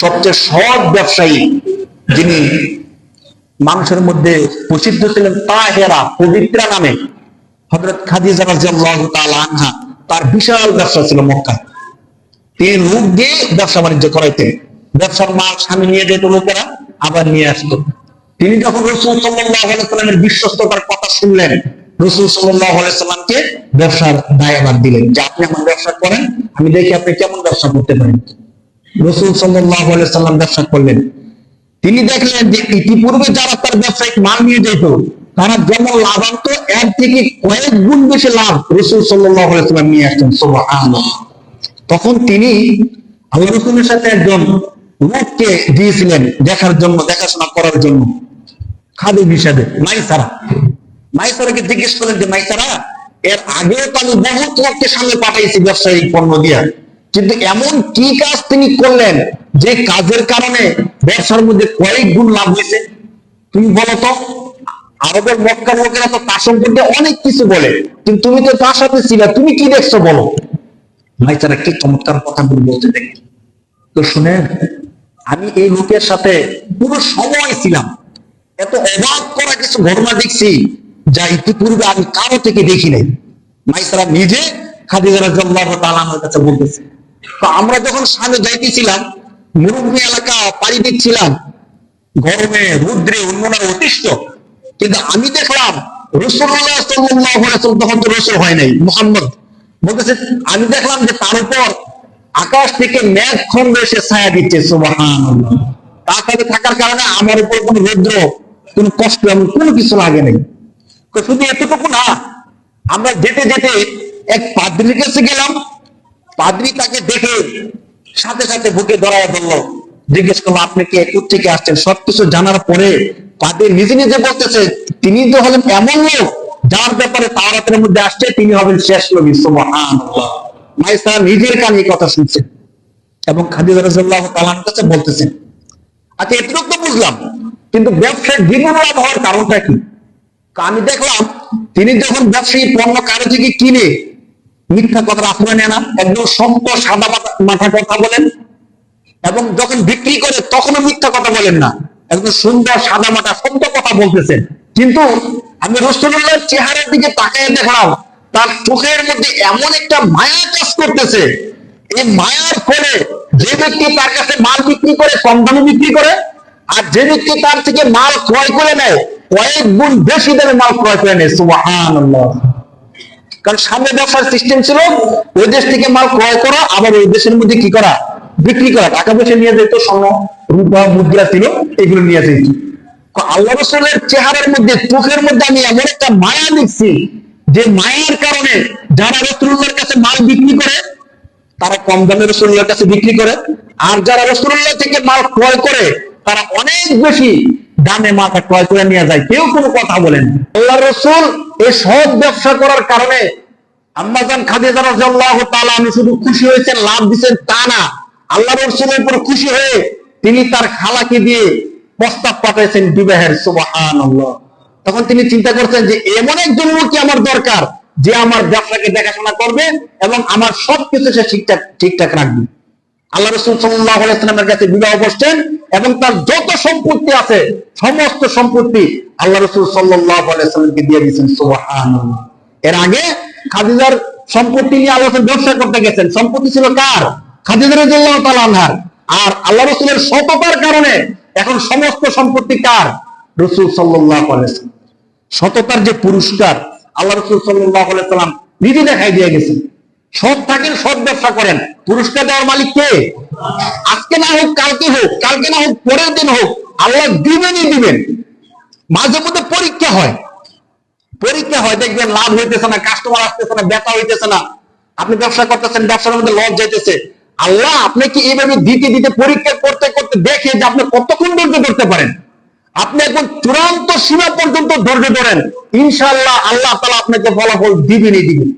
সবচেয়ে সৎ ব্যবসায়ী যিনি মানুষের মধ্যে প্রসিদ্ধ ছিলেন তাহেরা পবিত্রা নামে। হজরত খাদিজা আনহা, তার বিশাল ব্যবসা ছিল মক্কা তিনি লোক দিয়ে ব্যবসা বাণিজ্য করাইতেন। ব্যবসার মাল স্বামী নিয়ে যেত লোকেরা, আবার নিয়ে আসতো। তিনি যখন রসুল সাল্লামের বিশ্বস্ততার কথা শুনলেন, রসুল সাল্লামকে ব্যবসার দায়ভার দিলেন। যে আপনি আমার ব্যবসা করেন, আমি দেখি আপনি কেমন ব্যবসা করতে পারেন। রসুল সাল্লাম ব্যবসা করলেন। তিনি দেখলেন যে ইতিপূর্বে যারা তার ব্যবসায়িক মাল নিয়ে যেত, তারা যেমন লাভান্ত, এর থেকে কয়েক গুণ বেশি লাভ রসুল সাল্লাম নিয়ে আসতেন। তখন তিনি আল্লাহ রসুলের সাথে একজন লোককে দিয়েছিলেন দেখার জন্য, দেখাশোনা করার জন্য। খাদি বিষাদে মাইসারা। মাইসারাকে জিজ্ঞেস করেন যে, মাইসারা, এর আগে তো আমি বহুত লোককে সামনে পাঠাইছি ব্যবসায়িক পণ্য দিয়া। কিন্তু এমন কি কাজ তিনি করলেন যে কাজের কারণে ব্যবসার মধ্যে কয়েক গুণ লাভ হয়েছে? তুমি বলো তো। আরবের মক্কার লোকেরা তো তার সম্পর্কে অনেক কিছু বলে, কিন্তু তুমি তো তার সাথে ছিলে, তুমি কি দেখছ বলো? ভাইচারা কি চমৎকার কথা বলতে দেখি? তো শুনেন, আমি এই লোকের সাথে পুরো সময় ছিলাম। এত অবাক করা কিছু ঘটনা দেখছি যা ইতিপূর্বে আমি কারও থেকে দেখি নাই। মাইসারা নিজে তো আমরা যখন সামনে যাইতেছিলাম, মুরুব্বী এলাকা পাড়ি দিচ্ছিলাম, গরমে, রুদ্রে উন্মনার অতিষ্ঠ। কিন্তু আমি দেখলাম তখন তো রসুল হয় নাই, মুহাম্মদ। বলতেছে, আমি দেখলাম যে তার উপর আকাশ থেকে মেঘ খন্ড এসে ছায়া দিচ্ছে তাড়াতাড়ি থাকার কারণে আমার উপর কোনো রৌদ্র, কোনো কষ্ট এমন কোনো কিছু লাগে নাই। শুধু এতটুকু না, আমরা যেতে যেতে এক পাদ্রির কাছে গেলাম। পাদ্রি তাকে দেখে সাথে সাথে বুকে ধরায় ধরলো জিজ্ঞেস করল, আপনি কি? থেকে আসছেন? সবকিছু জানার পরে পাদ্রি নিজে নিজে বলতেছে, তিনি তো হলেন এমন লোক, যার ব্যাপারে তারাতের মধ্যে আসছে, তিনি হবেন শেষ নবী, সুবহানাল্লাহ। মাইসা নিজের কানে কথা শুনছেন এবং খাদিজা রাদিয়াল্লাহু তাআলার কাছে বলতেছেন আচ্ছা এটুকু তো বুঝলাম, কিন্তু ব্যবসায় দ্বিগুণ লাভ হওয়ার কারণটা কি? আমি দেখলাম, তিনি যখন ব্যবসায়ী পণ্য কারও থেকে কিনে মিথ্যা কথা আশ্রয় নেয় না। একদম সত্য, সাদা মাথা- কথা বলেন। এবং যখন বিক্রি করে, তখনও মিথ্যা কথা বলেন না। একদম সুন্দর, সাদা মাথা, সত্য কথা বলতেছেন। কিন্তু আমি রসুল্লাহর চেহারার দিকে তাকিয়ে দেখলাম, তার চোখের মধ্যে এমন একটা মায়া কাজ করতেছে। এই মায়ার ফলে যে ব্যক্তি তার কাছে মাল বিক্রি করে কম দামে বিক্রি করে, আর যে ব্যক্তি তার থেকে মাল ক্রয় করে নেয়, কয়েক গুণ বেশি দামে মাল ক্রয় করে নেয়। সুবহানাল্লাহ। কারণ সামনে ব্যবসার সিস্টেম ছিল, ওই দেশ থেকে মাল ক্রয় করা, আবার ওই দেশের মধ্যে কি করা? বিক্রি করা। টাকা পয়সা নিয়ে যেত স্বর্ণ, রূপা, মুদ্রা ছিল, এগুলো নিয়ে যেত। আল্লাহ রসুলের চেহারার মধ্যে, চোখের মধ্যে আমি এমন একটা মায়া দেখছি যে মায়ের কারণে যারা রসুল্লাহর কাছে মাল বিক্রি করে, তারা কম দামে রসুল্লাহর কাছে বিক্রি করে, আর যারা রসুল্লাহ থেকে মাল ক্রয় করে, তারা অনেক বেশি দামে মালটা ক্রয় করে নিয়ে যায়। কেউ কোনো কথা বলেন আল্লাহ রসুল এই সৎ ব্যবসা করার কারণে আম্মাজান খাদিজা আমি শুধু খুশি হয়েছেন, লাভ তা না। আল্লাহ উপর খুশি হয়ে তিনি তার খালাকে দিয়ে প্রস্তাব পাঠাইছেন বিবাহের তখন তিনি চিন্তা করছেন যে এমন একজন লোকই আমার দরকার, যে আমার ব্যবসাকে দেখাশোনা করবে এবং আমার সবকিছু সে ঠিকঠাক ঠিকঠাক রাখবে। আল্লাহ রসুল সাল্লামের কাছে বিবাহ বসছেন এবং তার যত সম্পত্তি আছে, সমস্ত সম্পত্তি আল্লাহ রসুল সাল্লামকে দিয়ে দিয়েছেন। সুবহানাল্লাহ। এর আগে খাদিজার সম্পত্তি নিয়ে আল্লাহ ব্যবসা করতে গেছেন। সম্পত্তি ছিল কার? খাদিজা রাদিয়াল্লাহু তাআলা আনহার। আর আল্লাহ রসুলের সততার কারণে এখন সমস্ত সম্পত্তি কার? রসুল সাল্লাহ সততার যে পুরস্কার আল্লাহ রসুল সাল্লাম নিজে দেখাই দিয়ে গেছেন। সৎ থাকেন সৎ ব্যবসা করেন। পুরস্কার দেওয়ার মালিক কে? আজকে না হোক, কালকে হোক, কালকে না হোক, পরের দিন হোক, আল্লাহ দিবেনই দিবেন। মাঝে মধ্যে পরীক্ষা হয়। পরীক্ষা হয়, দেখবেন লাভ হইতেছে না কাস্টমার আসতেছে না বেচা হইতেছে না। আপনি ব্যবসা করতেছেন, ব্যবসার মধ্যে লস যাইতেছে। আল্লাহ আপনি কি এইভাবে দিতে দিতে পরীক্ষা করতে করতে দেখে যে আপনি কতক্ষণ ধৈর্য ধরতে পারেন। আপনি একদম চূড়ান্ত সীমা পর্যন্ত ধৈর্য ধরেন। ইনশাল্লাহ আল্লাহ তালা আপনাকে ফলাফল দিবেনই দিবেন।